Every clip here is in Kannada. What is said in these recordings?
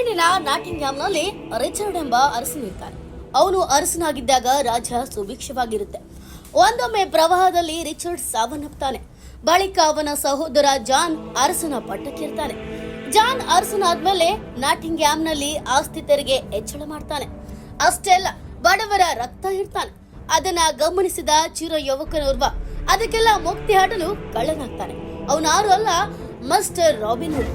ಇಂಗ್ಲೆಂಡಿನ ನಾಟಿಂಗ್ಯಾಮ್ನಲ್ಲಿ ರಿಚರ್ಡ್ ಎಂಬ ಅರಸನಿರ್ತಾನೆ ಅವನು ಅರಸನಾಗಿದ್ದಾಗ ರಾಜ ಸುಭಿಕ್ಷವಾಗಿರುತ್ತೆ. ಒಂದೊಮ್ಮೆ ಪ್ರವಾಹದಲ್ಲಿ ರಿಚರ್ಡ್ ಸಾವನ್ನಪ್ತಾನೆ. ಬಳಿಕ ಅವನ ಸಹೋದರ ಜಾನ್ ಅರಸನ ಪಟ್ಟಕ್ಕಿರ್ತಾನೆ. ಜಾನ್ ಅರಸನಾದ್ಮೇಲೆ ನಾಟಿಂಗ್ಯಾಮ್ನಲ್ಲಿ ಆಸ್ತಿ ತೆರಿಗೆ ಹೆಚ್ಚಳ ಮಾಡ್ತಾನೆ. ಅಷ್ಟೇ ಅಲ್ಲ, ಬಡವರ ರಕ್ತ ಇರ್ತಾನೆ. ಅದನ್ನ ಗಮನಿಸಿದ ಚಿರ ಯುವಕನೋರ್ವ ಅದಕ್ಕೆಲ್ಲ ಮುಕ್ತಿ ಹಾಡಲು ಕಳ್ಳನಾಗ್ತಾನೆ. ಅವನಾರು ಅಲ್ಲ ಮಸ್ಟರ್ ರಾಬಿನ್ ಹುಡ್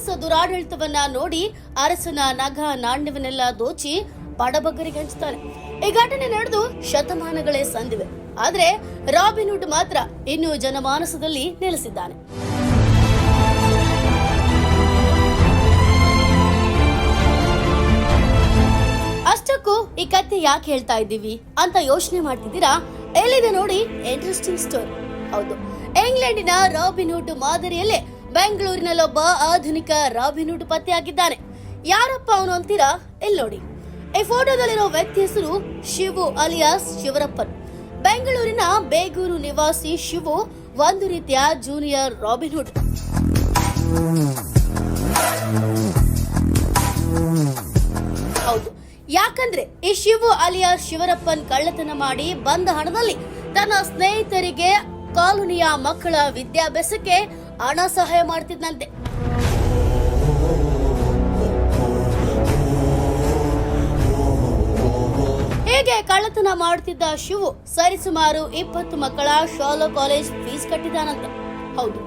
ಅರಸ ದುರಾಡಳಿತವನ್ನ ನೋಡಿ ಅರಸನ ನಗ ನಾಣ್ಯವನ್ನೆಲ್ಲ ದೋಚಿ ಬಡಬಗ್ಗರಿಗೆ ಹಂಚ್ತಾನೆ ಈ ಘಟನೆ ನಡೆದು ಶತಮಾನಗಳೇ ಸಂದಿವೆ. ಆದ್ರೆ ರಾಬಿನ್ ಹುಡ್ ಮಾತ್ರ ಇನ್ನೂ ಜನಮಾನಸದಲ್ಲಿ ನೆಲೆಸಿದ್ದಾನೆ. ಅಷ್ಟಕ್ಕೂ ಈ ಕಥೆ ಯಾಕೆ ಹೇಳ್ತಾ ಇದ್ದೀವಿ ಅಂತ ಯೋಚನೆ ಮಾಡ್ತಿದ್ದೀರಾ? ಎಲ್ಲಿದೆ ನೋಡಿ ಇಂಟ್ರೆಸ್ಟಿಂಗ್ ಸ್ಟೋರಿ ಹೌದು. ಇಂಗ್ಲೆಂಡಿನ ರಾಬಿನ್ಹುಡ್ ಮಾದರಿಯಲ್ಲೇ ಬೆಂಗಳೂರಿನಲ್ಲೊಬ್ಬ ಆಧುನಿಕ ರಾಬಿನ್ಹುಡ್ ಪತ್ತೆಯಾಗಿದ್ದಾನೆ ಯಾರಪ್ಪ ಅವನು ಅಂತೀರಾ? ಇಲ್ಲಿ ಈ ಫೋಟೋದಲ್ಲಿರೋ ವ್ಯಕ್ತಿ ಹೆಸರು ಶಿವು ಅಲಿಯಾಸ್ ಶಿವರಪ್ಪನ್. ಬೆಂಗಳೂರಿನ ಬೇಗೂರು ನಿವಾಸಿ ಶಿವು ಒಂದು ರೀತಿಯ ಜೂನಿಯರ್ ರಾಬಿನ್ಹುಡ್ ಹೌದು. ಯಾಕಂದ್ರೆ ಈ ಶಿವು ಅಲಿಯಾ ಶಿವರಪ್ಪನ್ ಕಳ್ಳತನ ಮಾಡಿ ಬಂದ ಹಣದಲ್ಲಿ ತನ್ನ ಸ್ನೇಹಿತರಿಗೆ ಕಾಲೋನಿಯ ಮಕ್ಕಳ ವಿದ್ಯಾಭ್ಯಾಸಕ್ಕೆ ಹಣ ಸಹಾಯ ಮಾಡ್ತಿದ್ದಂತೆ ಹೀಗೆ ಕಳ್ಳತನ ಮಾಡುತ್ತಿದ್ದ ಶಿವು ಸರಿಸುಮಾರು ಇಪ್ಪತ್ತು ಮಕ್ಕಳ ಶಾಲಾ ಕಾಲೇಜ್ ಫೀಸ್ ಕಟ್ಟಿದಾನಂತೆ. ಹೌದು,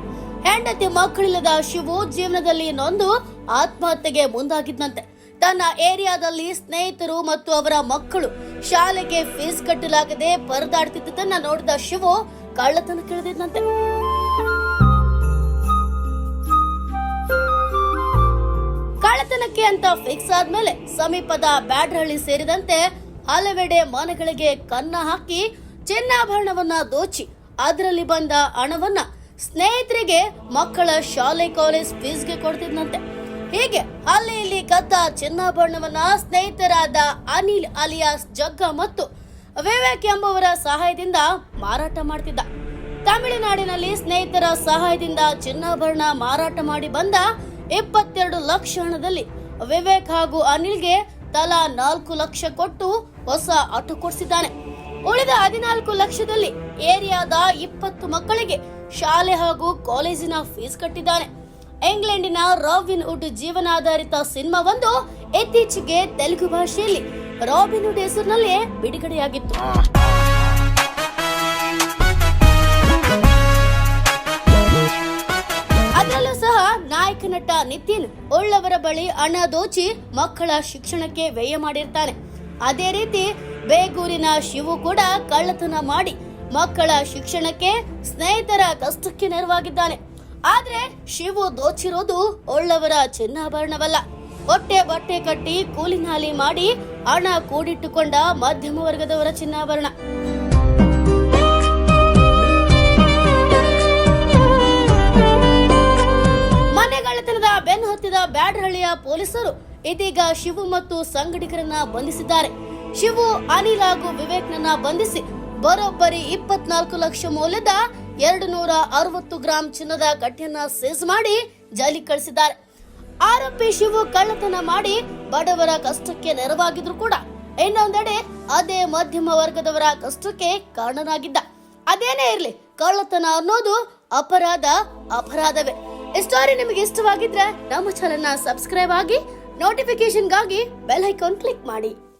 ಹೆಂಡತಿ ಮಕ್ಕಳಿಲ್ಲದ ಶಿವು ಜೀವನದಲ್ಲಿ ನೊಂದು ಆತ್ಮಹತ್ಯೆಗೆ ಮುಂದಾಗಿದ್ದಂತೆ ತನ್ನ ಏರಿಯಾದಲ್ಲಿ ಸ್ನೇಹಿತರು ಮತ್ತು ಅವರ ಮಕ್ಕಳು ಶಾಲೆಗೆ ಫೀಸ್ ಕಟ್ಟಲಾಗದೆ ಪರದಾಡ್ತಿದ್ದನ್ನ ನೋಡಿದ ಶಿವು ಕಳ್ಳತನ ಕೇಳಿದಂತೆ ಅಂತ ಫಿಕ್ಸ್ ಆದ್ಮೇಲೆ ಸಮೀಪದ ಬ್ಯಾಡ್ರಹಳ್ಳಿ ಸೇರಿದಂತೆ ಹಲವೆಡೆ ಮನೆಗಳಿಗೆ ಕನ್ನ ಹಾಕಿ ಚಿನ್ನಾಭರಣವನ್ನ ದೋಚಿ ಅದರಲ್ಲಿ ಬಂದ ಹಣವನ್ನ ಸ್ನೇಹಿತರಿಗೆ ಮಕ್ಕಳ ಶಾಲೆ ಕಾಲೇಜ್ ಫೀಸ್ಗೆ ಕೊಡ್ತಿದ್ನಂತೆ. ಹೀಗೆ ಅಲ್ಲಿ ಇಲ್ಲಿ ಕದ್ದ ಚಿನ್ನಾಭರಣವನ್ನ ಸ್ನೇಹಿತರಾದ ಅನಿಲ್ ಅಲಿಯಾಸ್ ಜಗ್ಗ ಮತ್ತು ವಿವೇಕ್ ಎಂಬುವರ ಸಹಾಯದಿಂದ ಮಾರಾಟ ಮಾಡ್ತಿದ್ದ. ತಮಿಳುನಾಡಿನಲ್ಲಿ ಸ್ನೇಹಿತರ ಸಹಾಯದಿಂದ ಚಿನ್ನಾಭರಣ ಮಾರಾಟ ಮಾಡಿ ಬಂದ ಇಪ್ಪತ್ತೆರಡು ಲಕ್ಷ ಹಣದಲ್ಲಿ ವಿವೇಕ್ ಹಾಗೂ ಅನಿಲ್ಗೆ ತಲಾ ನಾಲ್ಕು ಲಕ್ಷ ಕೊಟ್ಟು ಹೊಸ ಆಟೋ ಕೊಡಿಸಿದ್ದಾನೆ. ಉಳಿದ ಹದಿನಾಲ್ಕು ಲಕ್ಷದಲ್ಲಿ ಏರಿಯಾದ ಇಪ್ಪತ್ತು ಮಕ್ಕಳಿಗೆ ಶಾಲೆ ಹಾಗೂ ಕಾಲೇಜಿನ ಫೀಸ್ ಕಟ್ಟಿದ್ದಾನೆ. ಇಂಗ್ಲೆಂಡಿನ ರಾಬಿನ್ ವುಡ್ ಜೀವನಾಧಾರಿತ ಸಿನಿಮಾವೊಂದು ಇತ್ತೀಚೆಗೆ ತೆಲುಗು ಭಾಷೆಯಲ್ಲಿ ರಾಬಿನ್ ವುಡ್ ಹೆಸರಿನಲ್ಲೇ ಬಿಡುಗಡೆಯಾಗಿತ್ತು. ಒಳ್ಳವರ ಬಳಿ ಹಣ ದೋಚಿ ಮಕ್ಕಳ ಶಿಕ್ಷಣಕ್ಕೆ ವ್ಯಯ ಮಾಡಿರ್ತಾನೆ ಅದೇ ರೀತಿ ಬೇಗೂರಿನ ಶಿವು ಕೂಡ ಕಳ್ಳತನ ಮಾಡಿ ಮಕ್ಕಳ ಶಿಕ್ಷಣಕ್ಕೆ ಸ್ನೇಹಿತರ ಕಷ್ಟಕ್ಕೆ ನೆರವಾಗಿದ್ದಾನೆ. ಆದ್ರೆ ಶಿವು ದೋಚಿರೋದು ಒಳ್ಳವರ ಚಿನ್ನಾಭರಣವಲ್ಲ. ಹೊಟ್ಟೆ ಬಟ್ಟೆ ಕಟ್ಟಿ ಕೂಲಿನಾಲಿ ಮಾಡಿ ಹಣ ಕೂಡಿಟ್ಟುಕೊಂಡ ಮಧ್ಯಮ ವರ್ಗದವರ ಚಿನ್ನಾಭರಣ. ಪೊಲೀಸರು ಇದೀಗ ಶಿವು ಮತ್ತು ಸಂಗಡಿಗರನ್ನ ಬಂಧಿಸಿದ್ದಾರೆ. ಶಿವು, ಅನಿಲ್ ಹಾಗೂ ವಿವೇಕ್ನನ್ನ ಬಂಧಿಸಿ ಬರೋಬ್ಬರಿ ಇಪ್ಪತ್ನಾಲ್ಕು ಲಕ್ಷ ಮೌಲ್ಯದ ಎರಡು ನೂರ ಅರವತ್ತು ಗ್ರಾಂ ಚಿನ್ನದ ಕಟ್ಟಿಯನ್ನ ಸೀಸ್ ಮಾಡಿ ಜೈಲಿಗೆ ಕಳಿಸಿದ್ದಾರೆ. ಆರೋಪಿ ಶಿವು ಕಳ್ಳತನ ಮಾಡಿ ಬಡವರ ಕಷ್ಟಕ್ಕೆ ನೆರವಾಗಿದ್ರು ಕೂಡ ಇನ್ನೊಂದೆಡೆ ಅದೇ ಮಧ್ಯಮ ವರ್ಗದವರ ಕಷ್ಟಕ್ಕೆ ಕಾರಣನಾಗಿದ್ದ. ಅದೇನೇ ಇರಲಿ, ಕಳ್ಳತನ ಅನ್ನೋದು ಅಪರಾಧ ಅಪರಾಧವೇ. ಈ ಸ್ಟೋರಿ ನಿಮಗೆ ಇಷ್ಟವಾಗಿದ್ರೆ ನಮ್ಮ ಚಾನೆಲ್ನ ಸಬ್ಸ್ಕ್ರೈಬ್ ಆಗಿ ನೋಟಿಫಿಕೇಶನ್ಗಾಗಿ ಬೆಲ್ ಐಕಾನ್ ಕ್ಲಿಕ್ ಮಾಡಿ.